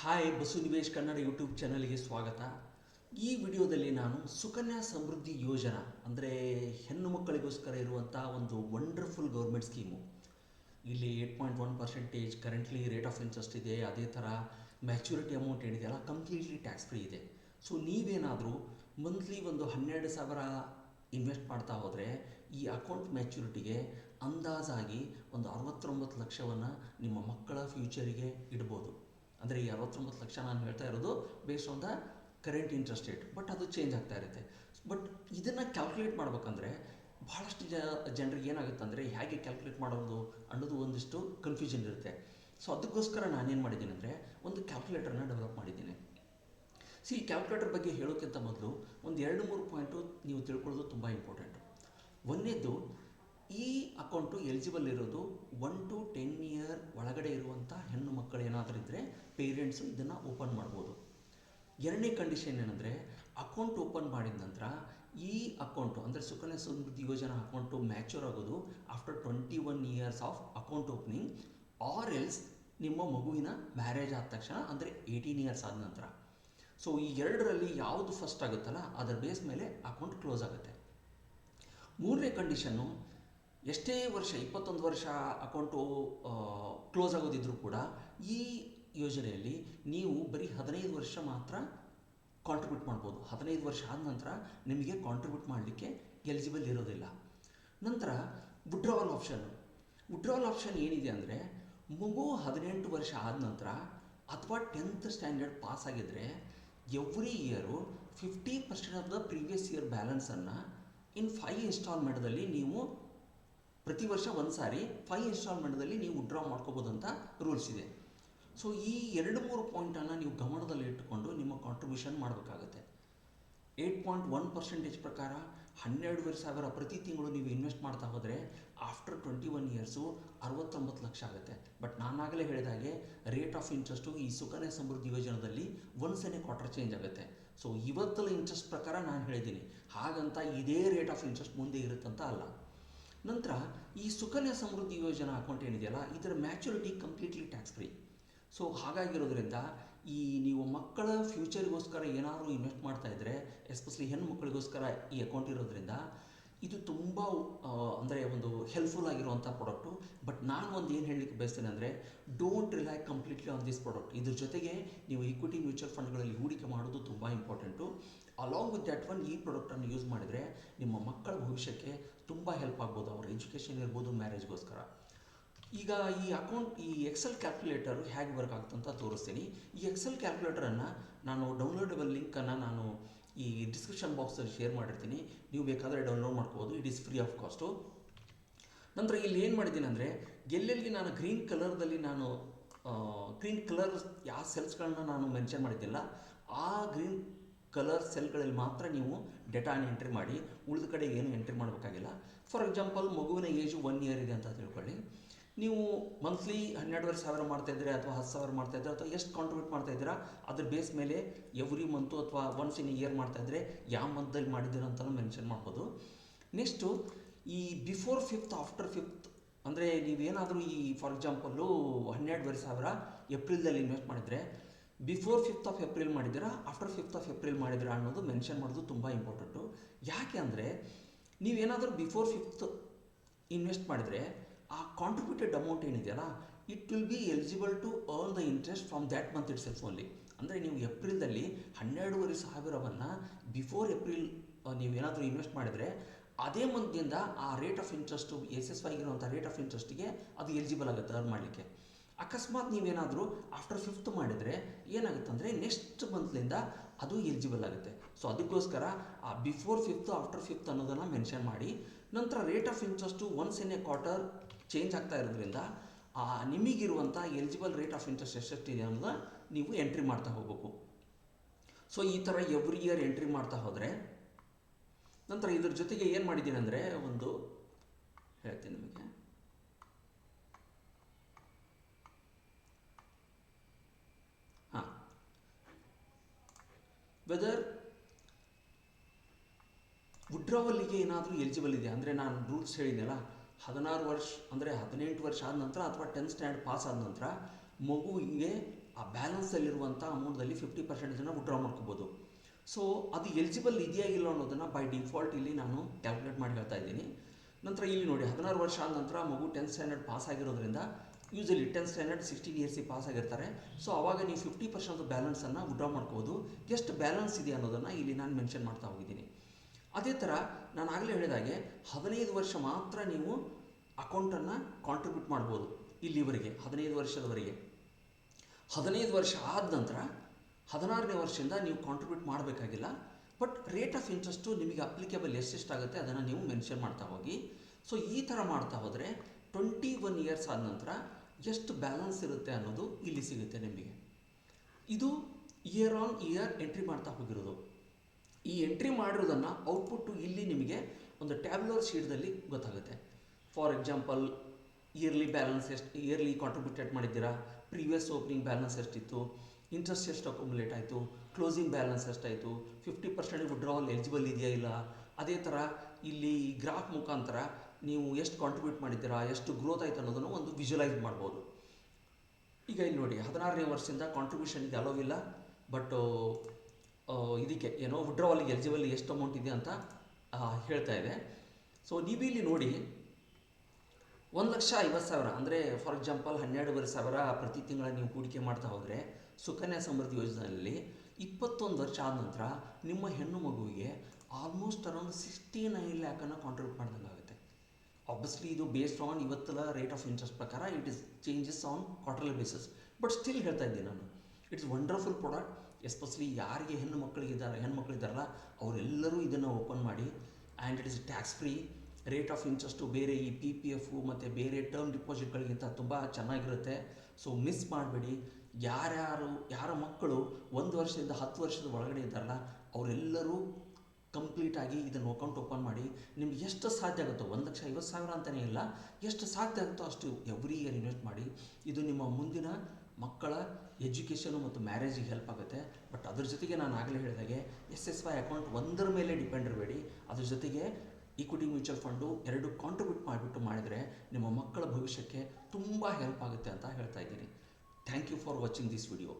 Hi Basu Nivesh Kannada YouTube ಚಾನಲ್ಗೆ ಸ್ವಾಗತ. ಈ ವಿಡಿಯೋದಲ್ಲಿ ನಾನು ಸುಕನ್ಯಾ ಸಮೃದ್ಧಿ ಯೋಜನಾ, ಅಂದರೆ ಹೆಣ್ಣು ಮಕ್ಕಳಿಗೋಸ್ಕರ ಇರುವಂಥ ಒಂದು ವಂಡರ್ಫುಲ್ ಗೌರ್ಮೆಂಟ್ ಸ್ಕೀಮು ಇಲ್ಲಿ eight point one percentage currently rate of interest ಇದೆ, ಅದೇ ಥರ ಮ್ಯಾಚುರಿಟಿ ಅಮೌಂಟ್ ಏನಿದೆಯಲ್ಲ ಕಂಪ್ಲೀಟ್ಲಿ ಟ್ಯಾಕ್ಸ್ ಫ್ರೀ ಇದೆ. ಸೊ ನೀವೇನಾದರೂ ಮಂತ್ಲಿ ಒಂದು ಹನ್ನೆರಡು ಸಾವಿರ ಇನ್ವೆಸ್ಟ್ ಮಾಡ್ತಾ ಹೋದರೆ ಈ ಅಕೌಂಟ್ ಮ್ಯಾಚುರಿಟಿಗೆ ಅಂದಾಜಾಗಿ ಒಂದು ಅರವತ್ತೊಂಬತ್ತು ಲಕ್ಷವನ್ನು ನಿಮ್ಮ ಮಕ್ಕಳ ಫ್ಯೂಚರಿಗೆ ಇಡ್ಬೋದು. ಅಂದರೆ ಈ ಅರವತ್ತೊಂಬತ್ತು ಲಕ್ಷ ನಾನು ಹೇಳ್ತಾ ಇರೋದು based on the current interest rate but ಅದು ಚೇಂಜ್ ಆಗ್ತಾ ಇರುತ್ತೆ. ಬಟ್ ಇದನ್ನು ಕ್ಯಾಲ್ಕುಲೇಟ್ ಮಾಡ್ಬೇಕಂದ್ರೆ ಭಾಳಷ್ಟು ಜ, ಜನರಿಗೆ ಏನಾಗುತ್ತೆ ಅಂದರೆ ಹೇಗೆ ಕ್ಯಾಲ್ಕುಲೇಟ್ ಮಾಡೋದು ಅನ್ನೋದು ಒಂದಿಷ್ಟು ಕನ್ಫ್ಯೂಷನ್ ಇರುತ್ತೆ. ಸೊ ಅದಕ್ಕೋಸ್ಕರ ನಾನೇನು ಮಾಡಿದ್ದೀನಿ ಅಂದರೆ ಒಂದು ಕ್ಯಾಲ್ಕುಲೇಟರ್ನ ಡೆವಲಪ್ ಮಾಡಿದ್ದೀನಿ. ಸಿ ಈ ಕ್ಯಾಲ್ಕುಲೇಟರ್ ಬಗ್ಗೆ ಹೇಳೋಕ್ಕಿಂತ ಮೊದಲು ಒಂದು ಎರಡು ಮೂರು ಪಾಯಿಂಟು ನೀವು ತಿಳ್ಕೊಳ್ಳೋದು ತುಂಬ ಇಂಪಾರ್ಟೆಂಟು ಒಂದನೇದು ಈ ಅಕೌಂಟು ಎಲಿಜಿಬಲ್ ಇರೋದು ಒನ್ ಟು ಟೆನ್ ಇಯರ್ ಒಳಗಡೆ ಇರುವಂಥ ಹೆಣ್ಣು ಮಕ್ಕಳು ಏನಾದರೂ ಇದ್ದರೆ ಪೇರೆಂಟ್ಸು ಇದನ್ನು ಓಪನ್ ಮಾಡ್ಬೋದು. ಎರಡನೇ ಕಂಡೀಷನ್ ಏನಂದರೆ ಅಕೌಂಟ್ ಓಪನ್ ಮಾಡಿದ ನಂತರ ಈ ಅಕೌಂಟು ಅಂದರೆ ಸುಕನ್ಯಾ ಸಮೃದ್ಧಿ ಯೋಜನಾ ಅಕೌಂಟು ಮ್ಯಾಚೂರ್ ಆಗೋದು after twenty one years of account opening or else ನಿಮ್ಮ ಮಗುವಿನ ಮ್ಯಾರೇಜ್ ಆದ ತಕ್ಷಣ ಅಂದರೆ ಏಯ್ಟೀನ್ ಇಯರ್ಸ್ ಆದ ನಂತರ. ಸೊ ಈ ಎರಡರಲ್ಲಿ ಯಾವುದು ಫಸ್ಟ್ ಆಗುತ್ತಲ್ಲ, ಅದರ ಬೇಸ್ ಮೇಲೆ ಅಕೌಂಟ್ ಕ್ಲೋಸ್ ಆಗುತ್ತೆ. ಮೂರನೇ ಕಂಡೀಷನ್ನು ಎಷ್ಟೇ ವರ್ಷ, ಇಪ್ಪತ್ತೊಂದು ವರ್ಷ ಅಕೌಂಟು ಕ್ಲೋಸ್ ಆಗೋದಿದ್ರೂ ಕೂಡ ಈ ಯೋಜನೆಯಲ್ಲಿ ನೀವು ಬರೀ ಹದಿನೈದು ವರ್ಷ ಮಾತ್ರ ಕಾಂಟ್ರಿಬ್ಯೂಟ್ ಮಾಡ್ಬೋದು. ಹದಿನೈದು ವರ್ಷ ಆದ ನಂತರ ನಿಮಗೆ ಕಾಂಟ್ರಿಬ್ಯೂಟ್ ಮಾಡಲಿಕ್ಕೆ ಎಲಿಜಿಬಲ್ ಇರೋದಿಲ್ಲ. ನಂತರ ವಿಡ್ರಾವಲ್ ಆಪ್ಷನ್ ವಿಡ್ರಾವಲ್ ಆಪ್ಷನ್ ಏನಿದೆ ಅಂದರೆ, ಮಗು ಹದಿನೆಂಟು ವರ್ಷ ಆದ ನಂತರ ಅಥವಾ ಟೆಂತ್ ಸ್ಟ್ಯಾಂಡರ್ಡ್ ಪಾಸ್ ಆಗಿದ್ದರೆ every year fifty percent of the previous year ಬ್ಯಾಲೆನ್ಸನ್ನು in five ಇನ್ಸ್ಟಾಲ್ಮೆಂಟ್ದಲ್ಲಿ ನೀವು ಪ್ರತಿ ವರ್ಷ ಒಂದು ಸಾರಿ ಫೈವ್ ಇನ್ಸ್ಟಾಲ್ಮೆಂಟ್ದಲ್ಲಿ ನೀವು ಡ್ರಾ ಮಾಡ್ಕೋಬೋದು ಅಂತ ರೂಲ್ಸ್ ಇದೆ. ಸೊ ಈ ಎರಡು ಮೂರು ಪಾಯಿಂಟನ್ನು ನೀವು ಗಮನದಲ್ಲಿ ಇಟ್ಟುಕೊಂಡು ನಿಮ್ಮ ಕಾಂಟ್ರಿಬ್ಯೂಷನ್ ಮಾಡಬೇಕಾಗುತ್ತೆ. ಏಯ್ಟ್ ಪಾಯಿಂಟ್ ಒನ್ ಪರ್ಸೆಂಟೇಜ್ ಪ್ರಕಾರ ಹನ್ನೆರಡುವರೆ ಸಾವಿರ ಪ್ರತಿ ತಿಂಗಳು ನೀವು ಇನ್ವೆಸ್ಟ್ ಮಾಡ್ತಾ ಹೋದರೆ ಆಫ್ಟರ್ ಟ್ವೆಂಟಿ ಒನ್ ಇಯರ್ಸು ಅರವತ್ತೊಂಬತ್ತು ಲಕ್ಷ ಆಗುತ್ತೆ. ಬಟ್ ನಾನಾಗಲೇ ಹೇಳಿದ ಹಾಗೆ ರೇಟ್ ಆಫ್ ಇಂಟ್ರೆಸ್ಟು ಈ ಸುಕನ್ಯಾ ಸಮೃದ್ಧಿ ಯೋಜನೆಯಲ್ಲಿ ಒಂದ್ಸನೇ ಕ್ವಾರ್ಟರ್ ಚೇಂಜ್ ಆಗುತ್ತೆ. ಸೊ ಇವತ್ತಿನ ಇಂಟ್ರೆಸ್ಟ್ ಪ್ರಕಾರ ನಾನು ಹೇಳಿದ್ದೀನಿ. ಹಾಗಂತ ಇದೇ ರೇಟ್ ಆಫ್ ಇಂಟ್ರೆಸ್ಟ್ ಮುಂದೆ ಇರುತ್ತಂತ ಅಲ್ಲ. ನಂತರ ಈ ಸುಕನ್ಯಾ ಸಮೃದ್ಧಿ ಯೋಜನಾ ಅಕೌಂಟ್ ಏನಿದೆಯಲ್ಲ, ಇದರ maturity completely tax free so ಹಾಗಾಗಿರೋದ್ರಿಂದ ಈ ನೀವು ಮಕ್ಕಳ ಫ್ಯೂಚರ್ಗೋಸ್ಕರ ಏನಾದರೂ ಇನ್ವೆಸ್ಟ್ ಮಾಡ್ತಾ ಇದ್ದರೆ ಎಸ್ಪೆಷಲಿ ಹೆಣ್ಣು ಮಕ್ಕಳಿಗೋಸ್ಕರ ಈ ಅಕೌಂಟ್ ಇರೋದ್ರಿಂದ ಇದು ತುಂಬ ಅಂದರೆ ಒಂದು ಹೆಲ್ಪ್ಫುಲ್ ಆಗಿರುವಂಥ ಪ್ರಾಡಕ್ಟು ಬಟ್ ನಾನು ಒಂದು ಏನು ಹೇಳಲಿಕ್ಕೆ ಬಯಸ್ತೇನೆ ಅಂದರೆ don't rely completely on this product ಇದ್ರ ಜೊತೆಗೆ ನೀವು ಈಕ್ವಿಟಿ ಮ್ಯೂಚುವಲ್ ಫಂಡ್ಗಳಲ್ಲಿ ಹೂಡಿಕೆ ಮಾಡೋದು ತುಂಬ important along with that one ಈ ಪ್ರಾಡಕ್ಟನ್ನು ಯೂಸ್ ಮಾಡಿದರೆ ನಿಮ್ಮ ಮಕ್ಕಳ ಭವಿಷ್ಯಕ್ಕೆ ತುಂಬ ಹೆಲ್ಪ್ ಆಗ್ಬೋದು. ಅವ್ರ ಎಜುಕೇಷನ್ ಇರ್ಬೋದು ಮ್ಯಾರೇಜ್ಗೋಸ್ಕರ ಈಗ ಈ ಅಕೌಂಟ್ ಈ ಎಕ್ಸೆಲ್ ಕ್ಯಾಲ್ಕುಲೇಟರ್ ಹೇಗೆ ವರ್ಕ್ ಆಗ್ತಂತ ತೋರಿಸ್ತೀನಿ. ಈ ಎಕ್ಸೆಲ್ ಕ್ಯಾಲ್ಕುಲೇಟರನ್ನು ನಾನು ಡೌನ್ಲೋಡಬಲ್ ಲಿಂಕನ್ನು ನಾನು ಈ ಡಿಸ್ಕ್ರಿಪ್ಷನ್ ಬಾಕ್ಸಲ್ಲಿ ಶೇರ್ ಮಾಡಿರ್ತೀನಿ. ನೀವು ಬೇಕಾದರೆ ಡೌನ್ಲೋಡ್ ಮಾಡ್ಕೋಬೋದು it is free of cost ನಂತರ ಇಲ್ಲಿ ಏನು ಮಾಡಿದ್ದೀನಿ ಅಂದರೆ, ಎಲ್ಲೆಲ್ಲಿ ನಾನು ಗ್ರೀನ್ ಕಲರ್ದಲ್ಲಿ ನಾನು ಗ್ರೀನ್ ಕಲರ್ ಯಾವ ಸೆಲ್ಸ್ಗಳನ್ನ ನಾನು ಮೆನ್ಷನ್ ಮಾಡಿದ್ದಿಲ್ಲ, ಆ ಗ್ರೀನ್ ಕಲರ್ ಸೆಲ್ಗಳಲ್ಲಿ ಮಾತ್ರ ನೀವು ಡೇಟಾನ ಎಂಟ್ರಿ ಮಾಡಿ, ಉಳಿದ ಕಡೆ ಏನು ಎಂಟ್ರಿ ಮಾಡಬೇಕಾಗಿಲ್ಲ. ಫಾರ್ ಎಕ್ಸಾಂಪಲ್ ಮಗುವಿನ ಏಜು ಒನ್ ಇಯರ್ ಇದೆ ಅಂತ ತಿಳ್ಕೊಳ್ಳಿ. ನೀವು ಮಂತ್ಲಿ ಹನ್ನೆರಡುವರೆ ಸಾವಿರ ಮಾಡ್ತಾಯಿದ್ರೆ ಅಥವಾ ಹತ್ತು ಸಾವಿರ ಮಾಡ್ತಾಯಿದ್ರೆ ಅಥವಾ ಎಷ್ಟು ಕಾಂಟ್ರಿಬ್ಯೂಟ್ ಮಾಡ್ತಾಯಿದ್ದೀರಾ ಅದ್ರ ಬೇಸ್ ಮೇಲೆ ಎವ್ರಿ ಮಂತು ಅಥವಾ ಒನ್ಸ್ ಇನ್ ಇಯರ್ ಮಾಡ್ತಾಯಿದ್ರೆ ಯಾವ ಮಂತಲ್ಲಿ ಮಾಡಿದ್ದೀರಾ ಅಂತಲೂ ಮೆನ್ಷನ್ ಮಾಡ್ಬೋದು. ನೆಕ್ಸ್ಟು ಈ ಬಿಫೋರ್ ಫಿಫ್ತ್ ಆಫ್ಟರ್ ಫಿಫ್ತ್ ಅಂದರೆ ನೀವೇನಾದರೂ ಈ ಫಾರ್ ಎಕ್ಸಾಂಪಲ್ಲು ಹನ್ನೆರಡುವರೆ ಸಾವಿರ ಏಪ್ರಿಲ್ದಲ್ಲಿ ಇನ್ವೆಸ್ಟ್ ಮಾಡಿದರೆ ಬಿಫೋರ್ ಫಿಫ್ತ್ ಆಫ್ ಏಪ್ರಿಲ್ ಮಾಡಿದ್ದೀರಾ ಆಫ್ಟರ್ ಫಿಫ್ತ್ ಆಫ್ ಏಪ್ರಿಲ್ ಮಾಡಿದ್ದೀರಾ ಅನ್ನೋದು ಮೆನ್ಷನ್ ಮಾಡೋದು ತುಂಬ ಇಂಪಾರ್ಟೆಂಟು ಯಾಕೆ ಅಂದರೆ, ನೀವೇನಾದರೂ ಬಿಫೋರ್ ಫಿಫ್ತ್ ಇನ್ವೆಸ್ಟ್ ಮಾಡಿದರೆ ಆ ಕಾಂಟ್ರಿಬ್ಯೂಟೆಡ್ ಅಮೌಂಟ್ ಏನಿದೆಯಲ್ಲ it will be eligible to earn the interest from that month itself only ಅಂದರೆ ನೀವು ಏಪ್ರಿಲ್ದಲ್ಲಿ ಹನ್ನೆರಡೂವರೆ ಸಾವಿರವನ್ನು ಬಿಫೋರ್ ಏಪ್ರಿಲ್ ನೀವೇನಾದರೂ ಇನ್ವೆಸ್ಟ್ ಮಾಡಿದರೆ, ಅದೇ ಮಂತ್ನಿಂದ ಆ rate of interest S S ವೈಗಿರುವಂಥ rate of ಇಂಟ್ರೆಸ್ಟಿಗೆ ಅದು ಎಲಿಜಿಬಲ್ ಆಗುತ್ತೆ ಅರ್ನ್ ಮಾಡಲಿಕ್ಕೆ. ಅಕಸ್ಮಾತ್ ನೀವೇನಾದರೂ ಆಫ್ಟರ್ ಫಿಫ್ತ್ ಮಾಡಿದರೆ ಏನಾಗುತ್ತೆ ಅಂದರೆ ನೆಕ್ಸ್ಟ್ ಮಂತ್ಲಿಂದ ಅದು ಎಲಿಜಿಬಲ್ ಆಗುತ್ತೆ. ಸೊ ಅದಕ್ಕೋಸ್ಕರ ಆ ಬಿಫೋರ್ ಫಿಫ್ತ್ ಆಫ್ಟರ್ ಫಿಫ್ತ್ ಅನ್ನೋದನ್ನು ಮೆನ್ಷನ್ ಮಾಡಿ, ನಂತರ rate of interest once in a quarter change ಆಗ್ತಾ ಇರೋದ್ರಿಂದ, ಆ ನಿಮಗಿರುವಂಥ ಎಲಿಜಿಬಲ್ ರೇಟ್ ಆಫ್ ಇಂಟ್ರೆಸ್ಟ್ ಎಷ್ಟೆಷ್ಟಿದೆ ಅನ್ನೋದನ್ನ ನೀವು ಎಂಟ್ರಿ ಮಾಡ್ತಾ ಹೋಗಬೇಕು. ಸೊ ಈ ಥರ ಎವ್ರಿ ಇಯರ್ ಎಂಟ್ರಿ ಮಾಡ್ತಾ ಹೋದರೆ, ನಂತರ ಇದ್ರ ಜೊತೆಗೆ ಏನು ಮಾಡಿದ್ದೀನಿ ಅಂದರೆ, ಒಂದು ಹೇಳ್ತೀನಿ ನಿಮಗೆ. ಹಾಂ. ವೆದರ್ ವಿಡ್ರಾವಲ್ಲಿಗೆ ಏನಾದರೂ ಎಲಿಜಿಬಲ್ ಇದೆ, ಅಂದರೆ ನಾನು ರೂಲ್ಸ್ ಹೇಳಿದ್ನಲ್ಲ ಹದಿನಾರು ವರ್ಷ, ಅಂದರೆ ಹದಿನೆಂಟು ವರ್ಷ ಆದ ನಂತರ ಅಥವಾ ಟೆಂತ್ ಸ್ಟ್ಯಾಂಡರ್ಡ್ ಪಾಸ್ ಆದ ನಂತರ ಮಗುವಿಗೆ ಆ ಬ್ಯಾಲೆನ್ಸಲ್ಲಿರುವಂಥ ಅಮೌಂಟಲ್ಲಿ ಫಿಫ್ಟಿ ಪರ್ಸೆಂಟೇಜನ್ನು ವಿಡ್ರಾ ಮಾಡ್ಕೋಬೋದು. ಸೊ ಅದು ಎಲಿಜಿಬಲ್ ಇದೆಯಾ ಇಲ್ಲ ಅನ್ನೋದನ್ನು ಬೈ ಡಿಫಾಲ್ಟ್ ಇಲ್ಲಿ ನಾನು ಕ್ಯಾಲ್ಕುಲೇಟ್ ಮಾಡಿ ಹೇಳ್ತಾ ಇದ್ದೀನಿ. ನಂತರ ಇಲ್ಲಿ ನೋಡಿ, ಹದಿನಾರು ವರ್ಷ ಆದ ನಂತರ ಮಗು ಟೆಂತ್ ಸ್ಟ್ಯಾಂಡರ್ಡ್ ಪಾಸ್ ಆಗಿರೋದ್ರಿಂದ ಯೂಸಲಿ ಟೆಂತ್ ಸ್ಟ್ಯಾಂಡರ್ಡ್ ಸಿಕ್ಸ್ಟೀನ್ ಇಯರ್ಸಿಗೆ ಪಾಸ್ ಆಗಿರ್ತಾರೆ. ಸೊ ಆವಾಗ ನೀವು ಫಿಫ್ಟಿ ಪರ್ಸೆಂಟ್ ಬ್ಯಾಲೆನ್ಸನ್ನು ವಿಡ್ರಾ ಮಾಡ್ಕೋಬೋದು. ಎಷ್ಟು ಬ್ಯಾಲೆನ್ಸ್ ಇದೆ ಅನ್ನೋದನ್ನು ಇಲ್ಲಿ ನಾನು ಮೆನ್ಷನ್ ಮಾಡ್ತಾ ಹೋಗಿದ್ದೀನಿ. ಅದೇ ಥರ ನಾನು ಆಗಲೇ ಹೇಳಿದಾಗೆ ಹದಿನೈದು ವರ್ಷ ಮಾತ್ರ ನೀವು ಅಕೌಂಟನ್ನು ಕಾಂಟ್ರಿಬ್ಯೂಟ್ ಮಾಡ್ಬೋದು ಇಲ್ಲಿವರೆಗೆ, ಹದಿನೈದು ವರ್ಷದವರೆಗೆ. ಹದಿನೈದು ವರ್ಷ ಆದ ನಂತರ ಹದಿನಾರನೇ ವರ್ಷದಿಂದ ನೀವು ಕಾಂಟ್ರಿಬ್ಯೂಟ್ ಮಾಡಬೇಕಾಗಿಲ್ಲ ಬಟ್ ರೇಟ್ ಆಫ್ ಇಂಟ್ರೆಸ್ಟು ನಿಮಗೆ ಅಪ್ಲಿಕೇಬಲ್ ಎಷ್ಟೆಷ್ಟಾಗುತ್ತೆ ಅದನ್ನು ನೀವು ಮೆನ್ಷನ್ ಮಾಡ್ತಾ ಹೋಗಿ. ಸೊ ಈ ಥರ ಮಾಡ್ತಾ ಹೋದರೆ ಟ್ವೆಂಟಿ ಒನ್ ಇಯರ್ಸ್ ಆದ ನಂತರ ಎಷ್ಟು ಬ್ಯಾಲೆನ್ಸ್ ಇರುತ್ತೆ ಅನ್ನೋದು ಇಲ್ಲಿ ಸಿಗುತ್ತೆ ನಿಮಗೆ. ಇದು ಇಯರ್ ಆನ್ ಇಯರ್ ಎಂಟ್ರಿ ಮಾಡ್ತಾ ಹೋಗಿರೋದು. ಈ ಎಂಟ್ರಿ ಮಾಡಿರೋದನ್ನು ಔಟ್ಪುಟ್ಟು ಇಲ್ಲಿ ನಿಮಗೆ ಒಂದು ಟ್ಯಾಬ್ಲರ್ ಶೀಟ್ದಲ್ಲಿ ಗೊತ್ತಾಗುತ್ತೆ. ಫಾರ್ ಎಕ್ಸಾಂಪಲ್ ಇಯರ್ಲಿ ಬ್ಯಾಲೆನ್ಸ್ ಎಷ್ಟು ಇಯರ್ಲಿ ಕಾಂಟ್ರಿಬ್ಯೂಟೆಡ್ ಮಾಡಿದ್ದೀರಾ? ಪ್ರೀವಿಯಸ್ ಓಪನಿಂಗ್ ಬ್ಯಾಲೆನ್ಸ್ ಎಷ್ಟಿತ್ತು? ಇಂಟ್ರೆಸ್ಟ್ ಎಷ್ಟು ಅಕ್ಯುಮುಲೇಟ್ ಆಯಿತು? ಕ್ಲೋಸಿಂಗ್ ಬ್ಯಾಲೆನ್ಸ್ ಎಷ್ಟಾಯಿತು? ಫಿಫ್ಟಿ ಪರ್ಸೆಂಟ್ ವಿಡ್ರಾವಲ್ ಎಲಿಜಿಬಲ್ ಇದೆಯಾ ಇಲ್ಲ? ಅದೇ ಥರ ಇಲ್ಲಿ ಗ್ರಾಫ್ ಮುಖಾಂತರ ನೀವು ಎಷ್ಟು ಕಾಂಟ್ರಿಬ್ಯೂಟ್ ಮಾಡಿದ್ದೀರಾ? ಎಷ್ಟು ಗ್ರೋತ್ ಆಯಿತು ಅನ್ನೋದನ್ನು ಒಂದು ವಿಜುವಲೈಸ್ ಮಾಡ್ಬೋದು. ಈಗ ಇಲ್ಲಿ ನೋಡಿ, ಹದಿನಾರನೇ ವರ್ಷದಿಂದ ಕಾಂಟ್ರಿಬ್ಯೂಷನ್ಗೆ ಅಲೋವಿಲ್ಲ ಬಟ್ ಇದಕ್ಕೆ ಏನೋ ವಿಡ್ರಾವಲ್ಗೆ ಎಲಿಜಿಬಲ್ ಎಷ್ಟು ಅಮೌಂಟ್ ಇದೆ ಅಂತ ಹೇಳ್ತಾ ಇದೆ. ಸೊ ನೀವು ಇಲ್ಲಿ ನೋಡಿ, ಒಂದು ಲಕ್ಷ ಐವತ್ತು ಸಾವಿರ, ಅಂದರೆ ಫಾರ್ ಎಕ್ಸಾಂಪಲ್ ಹನ್ನೆರಡುವರೆ ಸಾವಿರ ಪ್ರತಿ ತಿಂಗಳ ನೀವು ಹೂಡಿಕೆ ಮಾಡ್ತಾ ಹೋದರೆ, ಸುಕನ್ಯಾ ಸಮೃದ್ಧಿ ಯೋಜನೆಯಲ್ಲಿ ಇಪ್ಪತ್ತೊಂದು ವರ್ಷ ಆದ ನಂತರ ನಿಮ್ಮ ಹೆಣ್ಣು ಮಗುವಿಗೆ ಆಲ್ಮೋಸ್ಟ್ ಅರೌಂಡ್ ಸಿಕ್ಸ್ಟಿ ನೈನ್ ಲ್ಯಾಕನ್ನು ಕಾಂಟ್ರಿಬ್ಯೂಟ್ ಮಾಡ್ದಂಗೆ ಆಬ್ವಿಯಸ್ಲಿ ಇದು ಬೇಸ್ಡ್ ಆನ್ ಇವತ್ತೆಲ್ಲ ರೇಟ್ ಆಫ್ ಇಂಟ್ರೆಸ್ಟ್ ಪ್ರಕಾರ it is changes on quarterly basis but still ಹೇಳ್ತಾ ಇದ್ದೀನಿ ನಾನು. ಇಟ್ಸ್ ವಂಡರ್ಫುಲ್ ಪ್ರಾಡಕ್ಟ್ ಎಸ್ಪೆಷಲಿ ಯಾರಿಗೆ ಹೆಣ್ಣು ಮಕ್ಕಳಿಗಿದ್ದಾರೆ ಹೆಣ್ಣು ಮಕ್ಕಳಿದ್ದಾರಲ್ಲ ಅವರೆಲ್ಲರೂ ಇದನ್ನು ಓಪನ್ ಮಾಡಿ and it is tax free rate of interest ಬೇರೆ ಈ ಪಿ ಪಿ ಎಫು ಮತ್ತು ಬೇರೆ ಟರ್ಮ್ ಡಿಪಾಸಿಟ್ಗಳಿಗಿಂತ ತುಂಬ ಚೆನ್ನಾಗಿರುತ್ತೆ. ಸೊ ಮಿಸ್ ಮಾಡಬೇಡಿ. ಯಾರ್ಯಾರು, ಯಾರ ಮಕ್ಕಳು ಒಂದು ವರ್ಷದಿಂದ ಹತ್ತು ವರ್ಷದ ಒಳಗಡೆ ಇದ್ದಾರಲ್ಲ, ಅವರೆಲ್ಲರೂ ಕಂಪ್ಲೀಟಾಗಿ ಇದನ್ನು ಅಕೌಂಟ್ ಓಪನ್ ಮಾಡಿ, ನಿಮ್ಗೆ ಎಷ್ಟು ಸಾಧ್ಯ ಆಗುತ್ತೋ, ಒಂದು ಲಕ್ಷ ಐವತ್ತು ಸಾವಿರ ಅಂತಲೇ ಇಲ್ಲ, ಎಷ್ಟು ಸಾಧ್ಯ ಆಗುತ್ತೋ ಅಷ್ಟು ಎವ್ರಿ ಇಯರ್ ಇನ್ವೆಸ್ಟ್ ಮಾಡಿ, ಇದು ನಿಮ್ಮ ಮುಂದಿನ ಮಕ್ಕಳ ಎಜುಕೇಷನು ಮತ್ತು ಮ್ಯಾರೇಜಿಗೆ ಹೆಲ್ಪ್ ಆಗುತ್ತೆ. ಬಟ್ ಅದ್ರ ಜೊತೆಗೆ ನಾನು ಆಗಲೇ ಹೇಳಿದಾಗೆ ಎಸ್ ಎಸ್ ವೈ ಅಕೌಂಟ್ ಒಂದರ ಮೇಲೆ ಡಿಪೆಂಡ್ ಇರಬೇಡಿ. ಅದ್ರ ಜೊತೆಗೆ ಈಕ್ವಿಟಿ ಮ್ಯೂಚುವಲ್ ಫಂಡು ಎರಡು ಕಾಂಟ್ರಿಬ್ಯೂಟ್ ಮಾಡಿಬಿಟ್ಟು ಮಾಡಿದರೆ ನಿಮ್ಮ ಮಕ್ಕಳ ಭವಿಷ್ಯಕ್ಕೆ ತುಂಬ ಹೆಲ್ಪ್ ಆಗುತ್ತೆ ಅಂತ ಹೇಳ್ತಾ ಇದ್ದೀನಿ. Thank you for watching this video